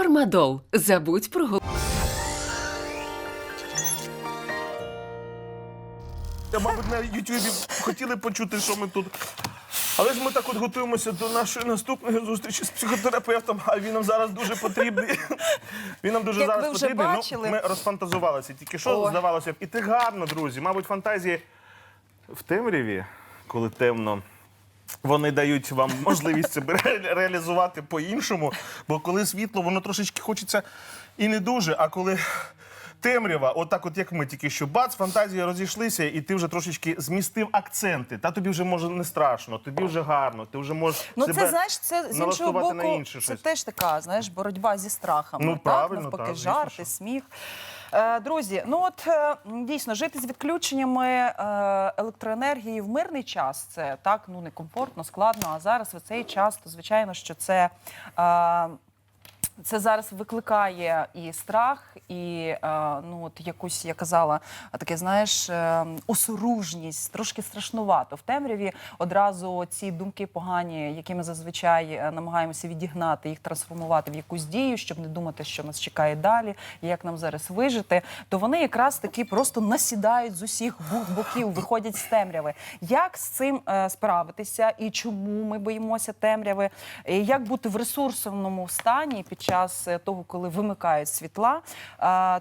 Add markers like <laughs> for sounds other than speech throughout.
Фармадол. Забудь про голову. Мабуть, на Ютубі хотіли почути, що ми тут. Але ж ми так от готуємося до нашої наступної зустрічі з психотерапевтом, а він нам зараз дуже потрібний. Він нам дуже Як зараз ви вже потрібний. бачили. Ну, ми розфантазувалися. Тільки що О. здавалося б, і ти гарно, друзі. Мабуть, фантазії в темряві, коли темно. Вони дають вам можливість себе <laughs> реалізувати по-іншому. Бо коли світло, воно трошечки хочеться і не дуже. А коли темрява, отак, от як ми тільки що бац, фантазії розійшлися, і ти вже трошечки змістив акценти. Та тобі вже може не страшно, тобі вже гарно, ти вже можеш Ну, себе це знаєш, це з іншого боку, інше це щось. теж така, знаєш, боротьба зі страхами. Ну, так? правильно, навпаки, так, жарти, сміх. Е, друзі, ну от е, дійсно жити з відключеннями е, електроенергії в мирний час це так ну некомфортно, складно. А зараз в цей час, то звичайно, що це. Це зараз викликає і страх, і е, ну от якусь, я казала, таке, знаєш, е, осоружність, трошки страшнувато. В темряві одразу ці думки погані, які ми зазвичай е, намагаємося відігнати, їх трансформувати в якусь дію, щоб не думати, що нас чекає далі, і як нам зараз вижити. То вони якраз таки просто насідають з усіх боків, виходять з темряви. Як з цим справитися і чому ми боїмося темряви? Як бути в ресурсному стані під час е, того, коли вимикають світла?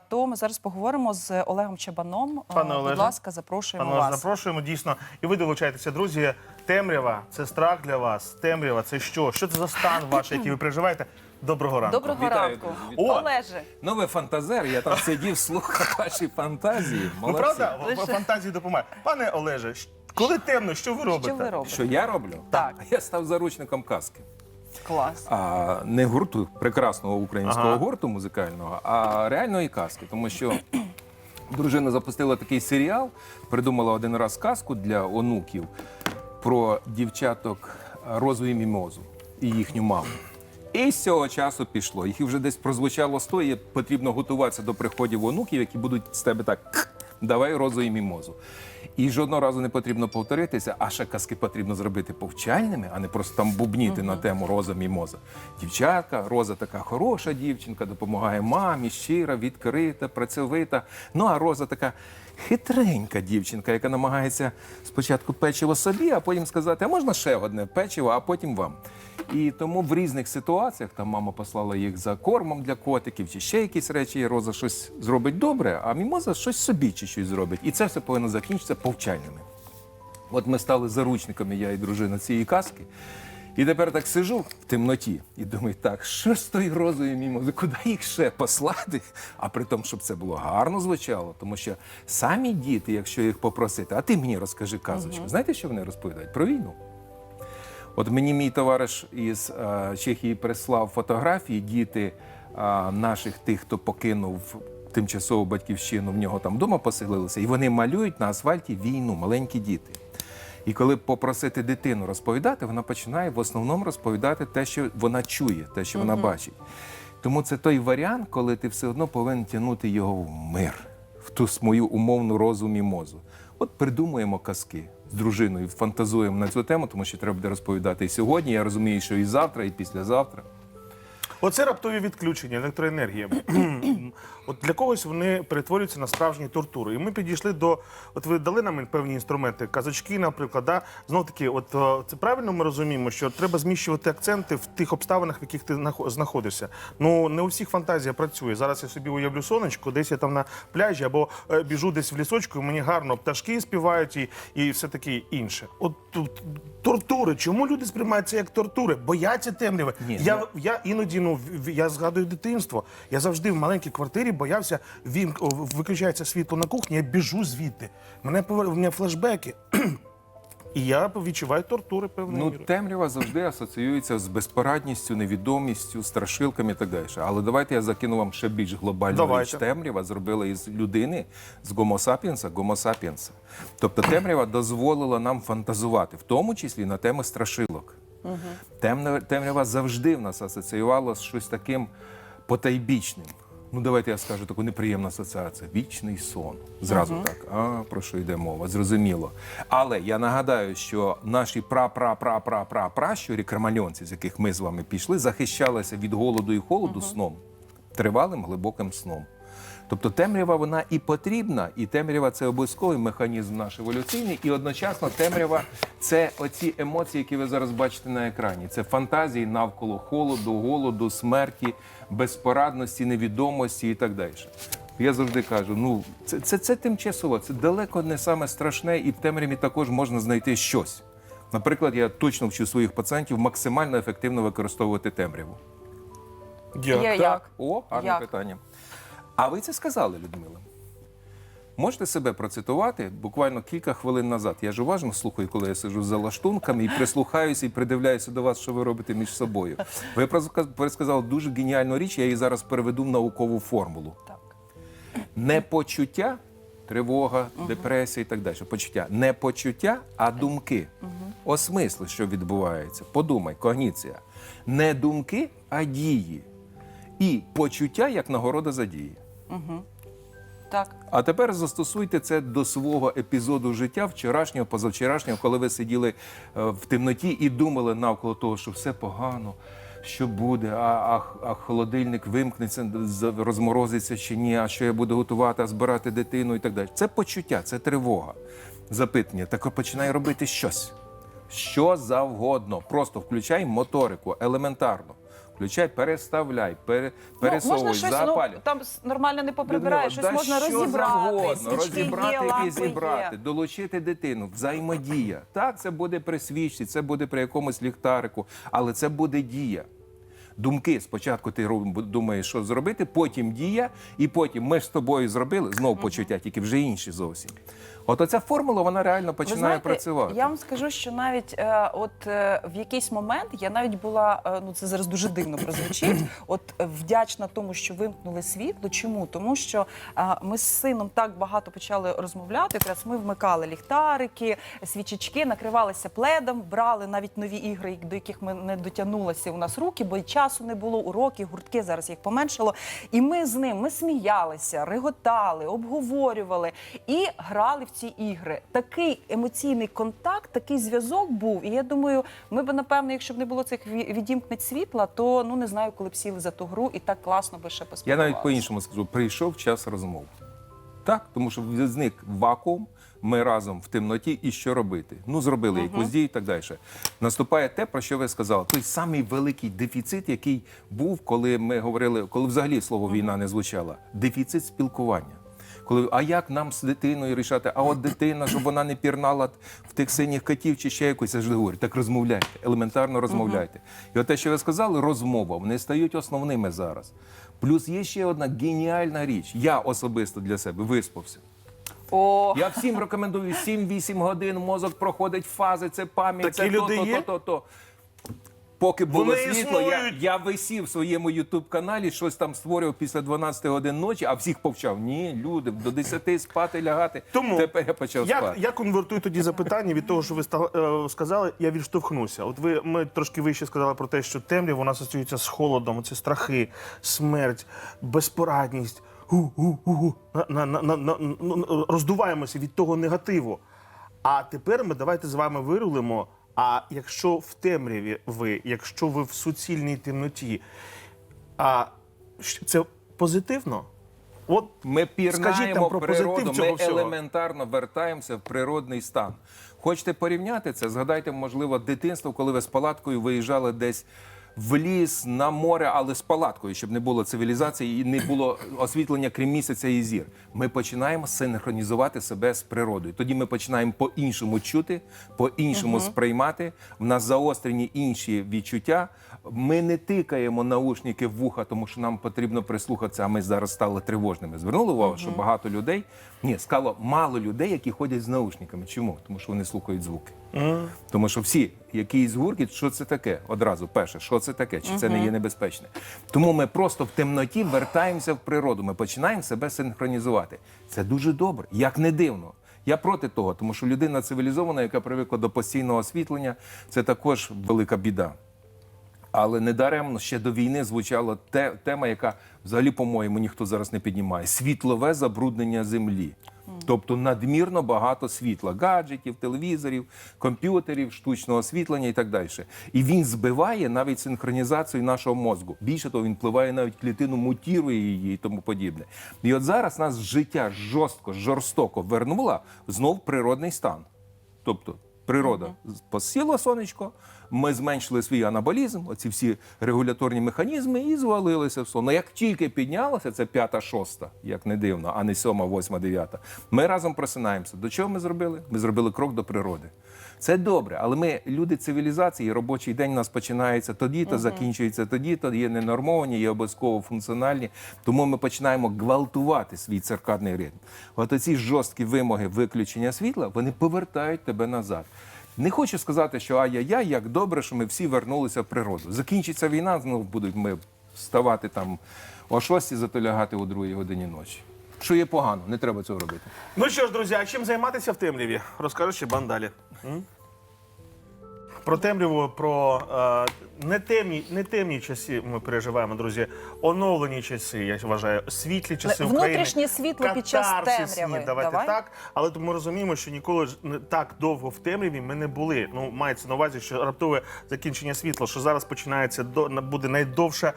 То ми зараз поговоримо з Олегом Чабаном. Е, Пане Будь ласка, запрошуємо Пане, вас. запрошуємо дійсно. І ви долучайтеся, друзі. Темрява це страх для вас. Темрява це що? Що це за стан ваш, <coughs> який ви переживаєте? Доброго ранку. Доброго Вітаю, ранку, вітаю. Олеже. Ну, ви фантазер, я там сидів, слухав ваші фантазії. Ну Молодці. правда, Лише- фантазії допомагає. Пане Олеже, коли темно, що ви робите? Що ви робите? Що я роблю? Так. Я став заручником казки. Клас. А не гурту прекрасного українського Ага. гурту музикального, а реальної казки. Тому що дружина запустила такий серіал, придумала один раз казку для онуків про дівчаток розові мімозу і їхню маму. І з цього часу пішло. Їх вже десь прозвучало сто, і потрібно готуватися до приходів онуків, які будуть з тебе так «Кх, давай розу і мімозу. І жодного разу не потрібно повторитися, а ще казки потрібно зробити повчальними, а не просто там бубніти на тему роза мімоза. Дівчатка, роза така хороша дівчинка, допомагає мамі, щира, відкрита, працьовита. Ну а роза така хитренька дівчинка, яка намагається спочатку печиво собі, а потім сказати, а можна ще одне печиво, а потім вам. І тому в різних ситуаціях там мама послала їх за кормом для котиків, чи ще якісь речі, і Роза щось зробить добре, а мімоза щось собі чи щось зробить. І це все повинно закінчитися повчальними. От ми стали заручниками, я і дружина цієї казки. І тепер так сижу в темноті і думаю, так, що з тою розою мімози, куди їх ще послати? А при тому, щоб це було гарно звучало, тому що самі діти, якщо їх попросити, а ти мені розкажи казочку. Знаєте, що вони розповідають? Про війну. От мені мій товариш із е, Чехії прислав фотографії діти е, наших тих, хто покинув тимчасову батьківщину, в нього там вдома поселилися, і вони малюють на асфальті війну, маленькі діти. І коли попросити дитину розповідати, вона починає в основному розповідати те, що вона чує, те, що вона бачить. Тому це той варіант, коли ти все одно повинен тягнути його в мир, в ту свою умовну розум і мозу. От придумуємо казки з дружиною, фантазуємо на цю тему, тому що треба буде розповідати і сьогодні. Я розумію, що і завтра, і післязавтра. Оце раптові відключення електроенергії. <clears throat> От для когось вони перетворюються на справжні тортури. І ми підійшли до. От ви дали нам певні інструменти, казочки, наприклад. Да? Знов таки, от е, це правильно ми розуміємо, що треба зміщувати акценти в тих обставинах, в яких ти знаходишся. Ну не у всіх фантазія працює. Зараз я собі уявлю сонечко, десь я там на пляжі або е, біжу десь в лісочку, і мені гарно пташки співають і, і все таке інше. От тут тортури. Чому люди сприймають це як тортури? Бояться темряви. Ні, я, ну- я іноді, ну я згадую дитинство. Я завжди в маленькій квартирі боявся, він виключається світло на кухні, я біжу звідти. Мене повер- мене флешбеки. <clears throat> І я відчуваю тортури певною Ну, мірою. темрява завжди асоціюється з безпорадністю, невідомістю, страшилками і так далі. Але давайте я закину вам ще більш глобальну Давайте. річ. Темрява зробила із людини, з гомо сапіенса, гомо сапіенса. Тобто темрява дозволила нам фантазувати, в тому числі на теми страшилок. Темна- Темрява завжди в нас асоціювала з щось таким потайбічним. Ну, давайте я скажу таку неприємну асоціацію. Вічний сон. Зразу так. А про що йде мова? Зрозуміло. Але я нагадаю, що наші пра-пра-пра-пра-пра пращурі, кремальонці, з яких ми з вами пішли, захищалися від голоду і холоду сном. тривалим глибоким сном. Тобто темрява вона і потрібна, і темрява це обов'язковий механізм наш еволюційний, і одночасно темрява це оці емоції, які ви зараз бачите на екрані. Це фантазії навколо холоду, голоду, смерті, безпорадності, невідомості і так далі. Я завжди кажу: ну це, це, це тимчасово, це далеко не саме страшне, і в темряві також можна знайти щось. Наприклад, я точно вчу своїх пацієнтів максимально ефективно використовувати темряву. Як? Так. Як? О, гарне Як? питання. А ви це сказали, Людмила? Можете себе процитувати буквально кілька хвилин назад. Я ж уважно слухаю, коли я сиджу за лаштунками і прислухаюся і придивляюся до вас, що ви робите між собою. Ви пересказали дуже геніальну річ, я її зараз переведу в наукову формулу. Так. Не почуття, тривога, депресія і так далі. Почуття. Не почуття, а думки. Осмисли, що відбувається. Подумай, когніція. Не думки, а дії. І почуття як нагорода за дії. Так. А тепер застосуйте це до свого епізоду життя вчорашнього, позавчорашнього, коли ви сиділи е, в темноті і думали навколо того, що все погано, що буде, а, а, а холодильник вимкнеться, розморозиться чи ні, а що я буду готувати, а збирати дитину і так далі. Це почуття, це тривога. Запитання. Так починай робити щось. Що завгодно. Просто включай моторику, елементарно. Включай, переставляй, пере, Ну, пересовуй, можна щось, запалюй. ну, там нормально не поприбираєш, щось Людмила, можна що розібрати. завгодно, розібрати є, і зібрати, є. долучити дитину, взаємодія. Так, це буде при свічці, це буде при якомусь ліхтарику, але це буде дія. Думки спочатку ти думаєш, що зробити, потім дія, і потім ми ж з тобою зробили знову почуття, тільки вже інші зовсім. От оця формула вона реально починає знаєте, працювати. Я вам скажу, що навіть е, от е, в якийсь момент я навіть була, е, ну це зараз дуже дивно прозвучить. <clears throat> От е, вдячна тому, що вимкнули світло. Чому? Тому що е, ми з сином так багато почали розмовляти. Якраз ми вмикали ліхтарики, свічечки, накривалися пледом, брали навіть нові ігри, до яких ми не дотягнулися у нас руки, бо й часу не було, уроки, гуртки зараз їх поменшало. І ми з ним ми сміялися, реготали, обговорювали і грали в ці ігри. Такий емоційний контакт, такий зв'язок був. І я думаю, ми б напевно, якщо б не було цих ві- відімкнень світла, то ну не знаю, коли б сіли за ту гру і так класно би ще Я навіть по-іншому скажу: прийшов час розмов. Так, тому що зник вакуум, ми разом в темноті, і що робити? Ну, зробили якусь дію і так далі. Наступає те, про що ви сказали. Той самий великий дефіцит, який був, коли ми говорили, коли взагалі слово війна не звучало. Дефіцит спілкування. Коли, а як нам з дитиною рішати? А от дитина, щоб вона не пірнала в тих синіх котів чи ще якось, я ж говорю, так розмовляйте, елементарно розмовляйте. І от те, що ви сказали, розмова, вони стають основними зараз. Плюс є ще одна геніальна річ. Я особисто для себе виспався. О, Я всім рекомендую 7-8 годин, мозок проходить фази, це пам'ять, Такі це то, то, є? то, то, то. Поки було Вони світло, я, існують. я висів в своєму ютуб-каналі, щось там створював після 12 годин ночі, а всіх повчав. Ні, люди, до 10 спати, лягати. Тому Тепер я почав я, спати. я конвертую тоді запитання від того, що ви ста- е, сказали, я відштовхнуся. От ви ми трошки вище сказали про те, що темрява у нас асоціюється з холодом, це страхи, смерть, безпорадність. Гу-гу-гу-гу. На, на, на, на, на- роздуваємося від того негативу. А тепер ми давайте з вами вирулимо. А якщо в темряві ви, якщо ви в суцільній темноті, а це позитивно? От Ми пірнаємо про природу, ми всього. елементарно вертаємося в природний стан. Хочете порівняти це? Згадайте, можливо, дитинство, коли ви з палаткою виїжджали десь в ліс, на море, але з палаткою, щоб не було цивілізації і не було освітлення крім місяця і зір. Ми починаємо синхронізувати себе з природою. Тоді ми починаємо по-іншому чути, по-іншому сприймати. В нас заострені інші відчуття. Ми не тикаємо наушники в вуха, тому що нам потрібно прислухатися, а ми зараз стали тривожними. Звернули увагу, що багато людей, ні, сказало мало людей, які ходять з наушниками. Чому? Тому що вони слухають звуки. Тому що всі, якийсь гуркіт, що це таке? Одразу перше, що це таке, чи це не є небезпечне. Тому ми просто в темноті вертаємося в природу. Ми починаємо себе синхронізувати. Це дуже добре, як не дивно. Я проти того, тому що людина цивілізована, яка привикла до постійного освітлення, це також велика біда. Але недаремно ще до війни звучала те, тема, яка взагалі, по-моєму, ніхто зараз не піднімає: світлове забруднення землі. Тобто надмірно багато світла, гаджетів, телевізорів, комп'ютерів, штучного освітлення і так далі. І він збиває навіть синхронізацію нашого мозку. Більше того, він впливає навіть клітину, мутірує її і тому подібне. І от зараз нас життя жорстко, жорстоко вернуло знов природний стан. Тобто природа посіла сонечко, ми зменшили свій анаболізм, оці всі регуляторні механізми, і звалилися в сон. Ну, як тільки піднялося, це п'ята, шоста, як не дивно, а не сьома, восьма, дев'ята. Ми разом просинаємося. До чого ми зробили? Ми зробили крок до природи. Це добре, але ми люди цивілізації, робочий день у нас починається тоді, то закінчується тоді, то є ненормовані, є обов'язково функціональні. Тому ми починаємо гвалтувати свій циркадний ритм. От оці жорсткі вимоги виключення світла, вони повертають тебе назад. Не хочу сказати, що ай-яй-яй, як добре, що ми всі вернулися в природу. Закінчиться війна, знову будуть ми вставати там о 6 зато лягати о 2 годині ночі. Що є погано, не треба цього робити. Ну що ж, друзі, а чим займатися в темряві? Розкажи ще бан далі. М? Про темряву, про е, не, темні, не темні часи ми переживаємо, друзі. Оновлені часи, я вважаю, світлі часи Внутрішнє України. світло під час темряви. Давайте Давай. так. Але ми розуміємо, що ніколи ж не так довго в темряві ми не були. Ну, мається на увазі, що раптове закінчення світла, що зараз починається до буде найдовша е,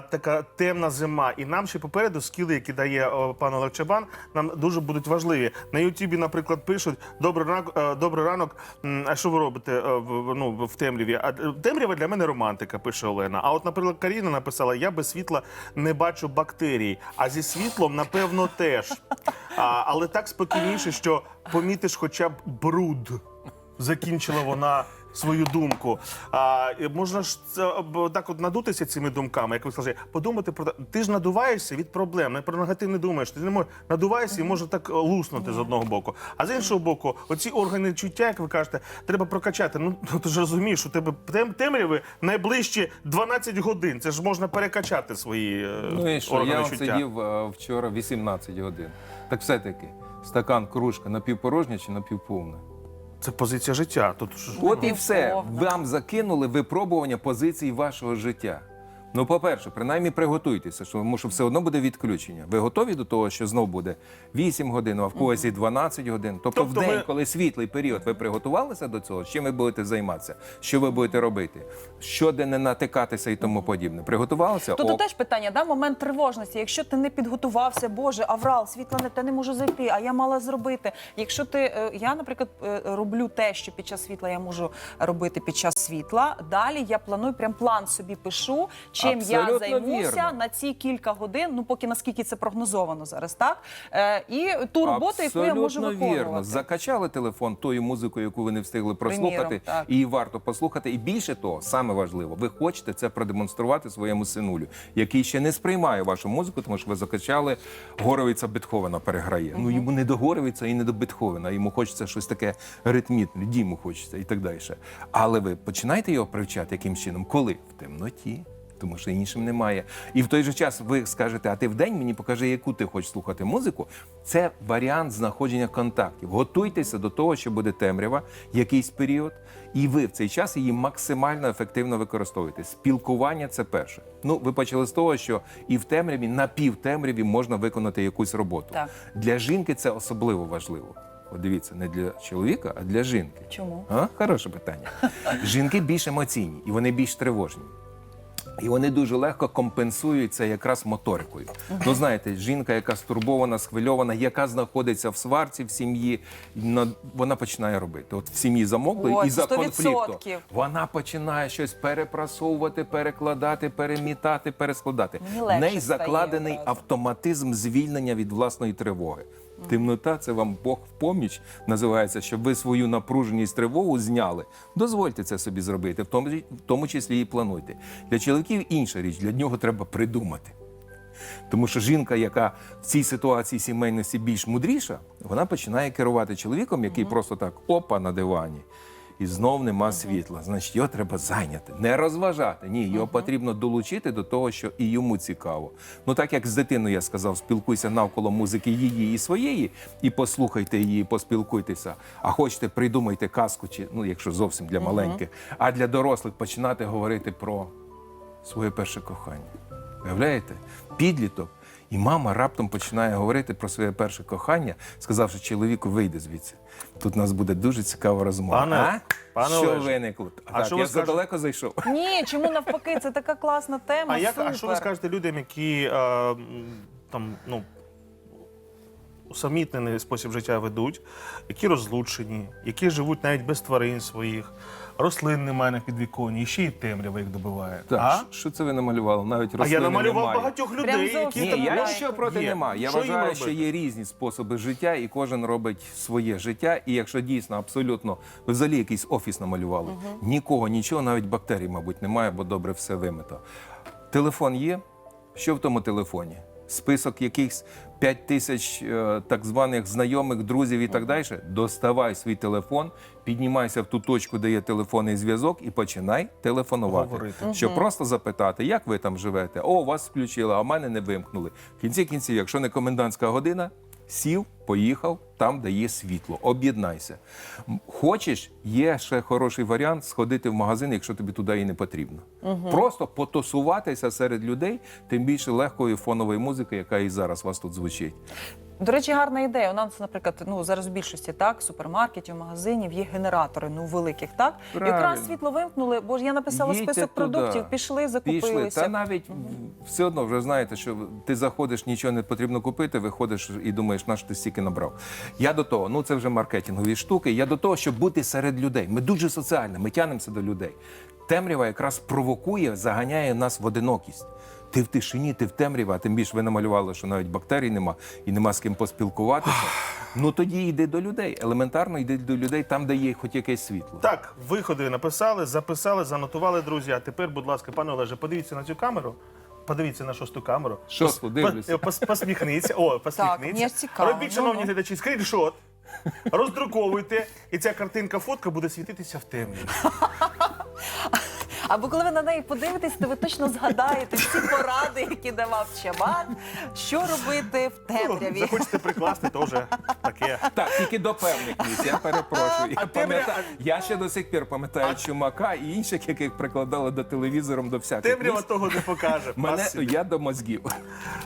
така темна зима. І нам ще попереду скіли, які дає е, пан Олег Чабан, нам дуже будуть важливі. На Ютубі, наприклад, пишуть добрий ранок, е, добрий ранок. м, А що ви робите е, в, ну, в темряві? А е, темрява для мене романтика, пише Олена. А от, наприклад, Каріна написала: я без світла не бачу бактерій, а зі світлом, напевно, теж. А, але так спокійніше, що помітиш хоча б бруд. Закінчила вона свою думку. А, і можна ж це, так от надутися цими думками, як ви сказали, подумати про те. Ти ж надуваєшся від проблем, не про негатив не думаєш. Ти не можеш надуваєшся і може так е, луснути з одного боку. А з іншого боку, оці органи чуття, як ви кажете, треба прокачати. Ну ти ж розумієш, що тебе тем, темряви найближчі 12 годин. Це ж можна перекачати свої е, Ну і що, органи я чуття. сидів е, вчора 18 годин. Так все-таки, стакан, кружка напівпорожня чи напівповна? Це позиція життя. Тут ж- От і все. Вам закинули випробування позицій вашого життя. Ну, по-перше, принаймні приготуйтеся, що- тому що все одно буде відключення. Ви готові до того, що знов буде 8 годин, а в когось і 12 годин. Тобто, Тобто в день, ми- коли світлий період, ви приготувалися до цього, чим ви будете займатися? Що ви будете робити? Щоде не натикатися і тому подібне. Приготувалися? Тут Ок. теж питання, да, момент тривожності. Якщо ти не підготувався, Боже, аврал, світла не те не можу зайти, а я мала зробити. Якщо ти е, я, наприклад, е, роблю те, що під час світла я можу робити під час світла. Далі я планую прям план собі пишу, чим я займуся вірно. на ці кілька годин. Ну поки наскільки це прогнозовано зараз, так е, і ту роботу, яку я можу Абсолютно виконувати. вірно. Закачали телефон тою музикою, яку ви не встигли прослухати, Приміром, і її варто послухати. І більше того, саме важливо, ви хочете це продемонструвати своєму синулю, який ще не сприймає вашу музику, тому що ви закачали Горовиця Бетховена переграє. Ну йому не до Горовиця і не до Бетховена. Йому хочеться щось таке ритмітне, діму хочеться і так далі. Але ви починаєте його привчати яким чином? Коли? В темноті. Тому що іншим немає. І в той же час ви скажете, а ти в день мені покажи, яку ти хочеш слухати музику. Це варіант знаходження контактів. Готуйтеся до того, що буде темрява, якийсь період, і ви в цей час її максимально ефективно використовуєте. Спілкування це перше. Ну, ви почали з того, що і в темряві, на півтемряві можна виконати якусь роботу. Так. Для жінки це особливо важливо. От дивіться, не для чоловіка, а для жінки. Чому? А? Хороше питання. Жінки більш емоційні і вони більш тривожні. І вони дуже легко компенсують це якраз моторикою. Ну знаєте, жінка, яка стурбована, схвильована, яка знаходиться в сварці в сім'ї, на- вона починає робити. От в сім'ї замокли і за 100%. конфлікту вона починає щось перепрасовувати, перекладати, перемітати, перескладати. В неї закладений автоматизм звільнення від власної тривоги. Темнота це вам Бог в поміч називається, щоб ви свою напруженість тривогу зняли. Дозвольте це собі зробити, в тому, в тому числі і плануйте. Для чоловіків інша річ, для нього треба придумати. Тому що жінка, яка в цій ситуації сімейності більш мудріша, вона починає керувати чоловіком, який просто так опа на дивані. І знов нема світла. Значить, його треба зайняти, не розважати. Ні, його потрібно долучити до того, що і йому цікаво. Ну так як з дитиною я сказав, спілкуйся навколо музики її і своєї, і послухайте її, поспілкуйтеся. А хочете, придумайте казку, чи ну, якщо зовсім для маленьких, а для дорослих починати говорити про своє перше кохання. Уявляєте? Підліток, І мама раптом починає говорити про своє перше кохання, сказавши чоловіку, вийди звідси. Тут у нас буде дуже цікава розмова. Пане- а? пане що Олеже, виникло? а так, що я скажете? задалеко зайшов. Ні, чому навпаки, це така класна тема. А, як, а що ви скажете людям, які е, м, там, ну, усамітнений спосіб життя ведуть, які розлучені, які живуть навіть без тварин своїх, рослин немає на підвіконні, і ще й темрява їх добиває. Так, а? що- це ви намалювали? Навіть а я намалював немає. багатьох Прям людей, зовсім. які Ні, там я нічого проти Є. нема. Я Що їм вважаю, що є різні способи життя, і кожен робить своє життя. І якщо дійсно абсолютно ви взагалі якийсь офіс намалювали, нікого, нічого, навіть бактерій, мабуть, немає, бо добре все вимито. Телефон є. Що в тому телефоні? Список якихось 5 тисяч е, так званих знайомих, друзів і так далі. Доставай свій телефон, піднімайся в ту точку, де є телефонний зв'язок, і починай телефонувати. Говорити. Щоб просто запитати, як ви там живете? О, вас включили, а в мене не вимкнули. В кінці кінців, якщо не комендантська година, сів, поїхав там, де є світло. Об'єднайся. Хочеш, є ще хороший варіант сходити в магазин, якщо тобі туди і не потрібно. Просто потусуватися серед людей, тим більше легкої фонової музики, яка і зараз у вас тут звучить. До речі, гарна ідея. У нас, наприклад, ну зараз в більшості так, супермаркетів, магазинів є генератори, ну великих, так Правильно. якраз світло вимкнули, бо ж я написала Їдьте список туди. продуктів, пішли, закупилися. Пішли. Та навіть все одно вже знаєте, що ти заходиш, нічого не потрібно купити, виходиш і думаєш, на що ти стільки набрав. Я до того, ну це вже маркетингові штуки. Я до того, щоб бути серед людей. Ми дуже соціальні, ми тянемося до людей. Темрява якраз провокує, заганяє нас в одинокість. Ти в тишині, ти в темряві, а тим більше ви намалювали, що навіть бактерій нема і нема з ким поспілкуватися. ну тоді йди до людей. Елементарно йди до людей там, де є хоч якесь світло. Так, виходи написали, записали, занотували, друзі. А тепер, будь ласка, пане Олеже, подивіться на цю камеру. Подивіться на шосту камеру. Шосту, дивлюся. пос- пос- Посміхніться. О, посміхніться. мені ж цікаво. Робіть, Ну, шановні ну. глядачі, скріншот. Роздруковуйте, і ця картинка фотка буде світитися в темряві. <laughs> Або коли ви на неї подивитесь, то ви точно згадаєте всі поради, які давав Чабан, що робити в Ну, темряві. захочете прикласти, то вже таке. Так, тільки до певних місць, я перепрошую. Я, А пам'ятаю, я ще до сих пір пам'ятаю Чумака і інших, яких прикладали до телевізором до всяких Темрява місць. того не покаже. <laughs> Мене я до мозгів.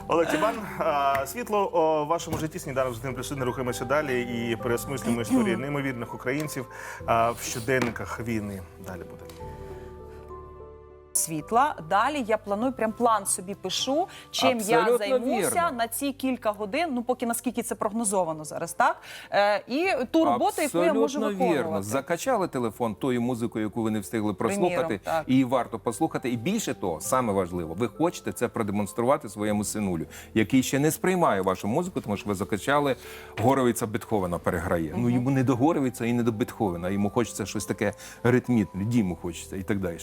Олег Чебан, а, світло о вашому житті сніданок з тим плюс один. рухаємося далі і переосмислюємо історії <clears throat> неймовірних українців а, в щоденниках війни. Далі буде. Світла. Далі я планую прям план собі пишу, чим я займуся вірно. на ці кілька годин. Ну поки наскільки це прогнозовано зараз, так е, і ту роботу, яку я можу виконувати. вірно. Закачали телефон тою музикою, яку ви не встигли прослухати, Приміром, і варто послухати. І більше того, саме важливо, ви хочете це продемонструвати своєму синулю, який ще не сприймає вашу музику, тому що ви закачали Горовиця Бетховена переграє. Ну йому не до Горовиця і не до Бетховена. Йому хочеться щось таке ритмітне, діму хочеться і так далі.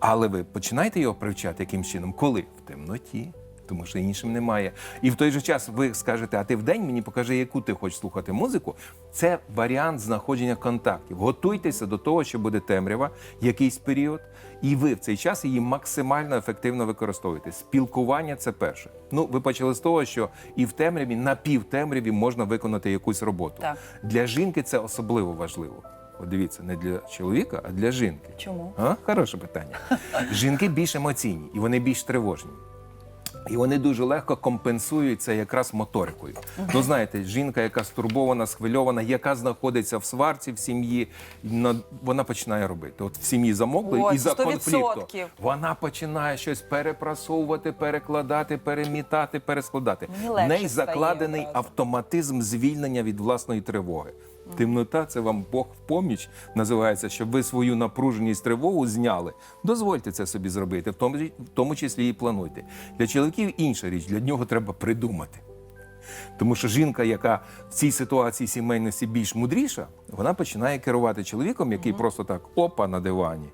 Але ви починаєте його привчати яким чином? Коли? В темноті. Тому що іншим немає. І в той же час ви скажете, а ти вдень мені покажи, яку ти хочеш слухати музику. Це варіант знаходження контактів. Готуйтеся до того, що буде темрява, якийсь період, і ви в цей час її максимально ефективно використовуєте. Спілкування це перше. Ну, ви почали з того, що і в темряві, на півтемряві можна виконати якусь роботу. Так. Для жінки це особливо важливо. От дивіться, не для чоловіка, а для жінки. Чому? А? Хороше питання. Жінки більш емоційні і вони більш тривожні. І вони дуже легко компенсують це якраз моторикою. Ну знаєте, жінка, яка стурбована, схвильована, яка знаходиться в сварці в сім'ї, на- вона починає робити. От в сім'ї замокли і за 100%. конфлікту. Вона починає щось перепрасовувати, перекладати, перемітати, перескладати. В неї закладений автоматизм звільнення від власної тривоги. Темнота це вам Бог в поміч називається, щоб ви свою напруженість тривогу зняли. Дозвольте це собі зробити, в тому, в тому числі і плануйте. Для чоловіків інша річ, для нього треба придумати. Тому що жінка, яка в цій ситуації сімейності більш мудріша, вона починає керувати чоловіком, який просто так опа на дивані.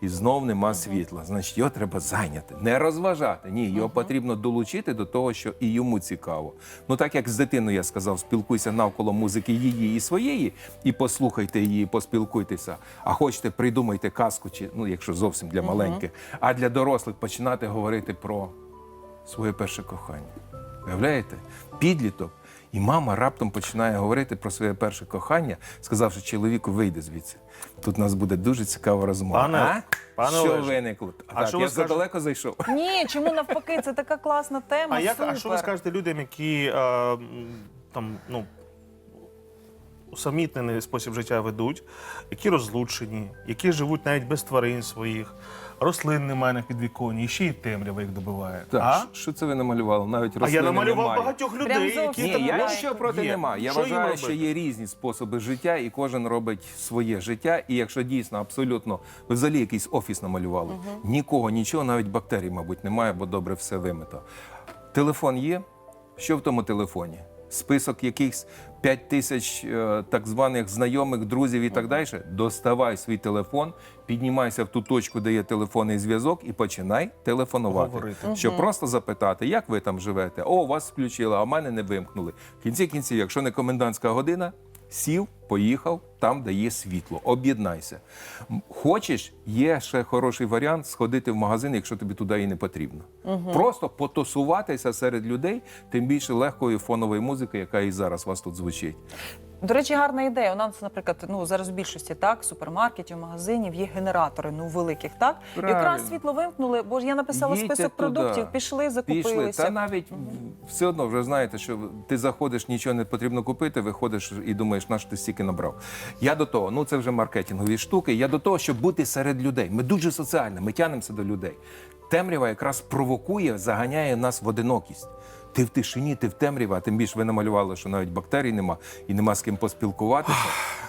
І знов нема світла. Значить, його треба зайняти, не розважати. Ні, його потрібно долучити до того, що і йому цікаво. Ну так як з дитиною я сказав, спілкуйся навколо музики її і своєї, і послухайте її, поспілкуйтеся. А хочете, придумайте казку, чи ну, якщо зовсім для маленьких, а для дорослих починати говорити про своє перше кохання. Уявляєте? Підліток. І мама раптом починає говорити про своє перше кохання, сказавши чоловіку, вийди звідси. Тут у нас буде дуже цікава розмова. Пане- а? пане що Олеже, виникло? а так, що я скажете? задалеко зайшов. Ні, чому навпаки, це така класна тема. А, як, супер. а що ви скажете людям, які е, там, ну, усамітнений спосіб життя ведуть, які розлучені, які живуть навіть без тварин своїх, рослин немає на підвіконні, і ще й темрява їх добиває. Так, а? що- що це ви намалювали? Навіть а я намалював немає. багатьох Прям людей, зовсім які Ні, там я нічого проти Є. немає. Я Що їм вважаю, що є різні способи життя, і кожен робить своє життя. І якщо дійсно абсолютно ви взагалі якийсь офіс намалювали, нікого, нічого, навіть бактерій, мабуть, немає, бо добре все вимито. Телефон є. Що в тому телефоні? Список якихось 5 тисяч е, так званих знайомих, друзів і так далі. Доставай свій телефон, піднімайся в ту точку, де є телефонний зв'язок, і починай телефонувати. Говорити. Щоб просто запитати, як ви там живете? О, вас включили, а в мене не вимкнули. В кінці кінців, якщо не комендантська година, сів, поїхав там, де є світло. Об'єднайся. Хочеш, є ще хороший варіант сходити в магазин, якщо тобі туди і не потрібно. Просто потусуватися серед людей, тим більше легкої фонової музики, яка і зараз у вас тут звучить. До речі, гарна ідея. У нас, наприклад, ну зараз в більшості так, супермаркетів, магазинів є генератори, ну великих, так Правильно. якраз світло вимкнули, бо ж я написала Їдьте список туди. продуктів, пішли, закупилися. Пішли. Та навіть все одно вже знаєте, що ти заходиш, нічого не потрібно купити, виходиш і думаєш, на що ти стільки набрав. Я до того, ну це вже маркетингові штуки. Я до того, щоб бути серед людей. Ми дуже соціальні, ми тянемося до людей. Темрява якраз провокує, заганяє нас в одинокість. Ти в тишині, ти в темряві, а тим більше ви намалювали, що навіть бактерій нема і нема з ким поспілкуватися.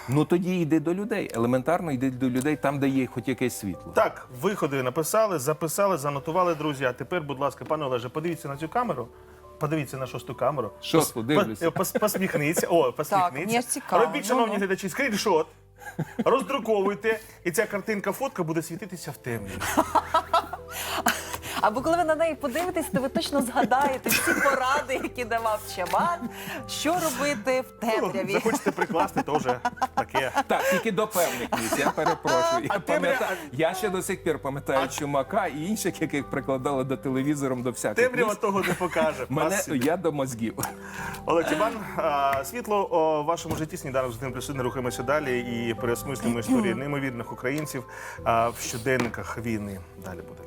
ну тоді йди до людей. Елементарно йди до людей там, де є хоч якесь світло. Так, виходи написали, записали, занотували, друзі. А тепер, будь ласка, пане Олеже, подивіться на цю камеру. Подивіться на шосту камеру. Шосту, дивлюся. пос- пос- Посміхніться. О, посміхніться. мені ж цікаво. Робіть, Ну, шановні ну. глядачі, скріншот. Роздруковуйте, і ця картинка фотка буде світитися в темряві. <laughs> Або коли ви на неї подивитесь, то ви точно згадаєте всі поради, які давав Чабан, що робити в Ну, темряві. захочете прикласти, то вже таке. Так, тільки до певних місць, я перепрошую. Я, пам'ятаю, темря- я ще до сих пір пам'ятаю Чумака і інших, яких прикладали до телевізором до всяких Темрява місць. того не покаже. Мене я до мозгів. Олег Чабан, а, світло у вашому житті сніданок з тим плюс один. рухаємося далі і переосмислюємо історії <clears throat> неймовірних українців а, в щоденниках війни. Далі буде.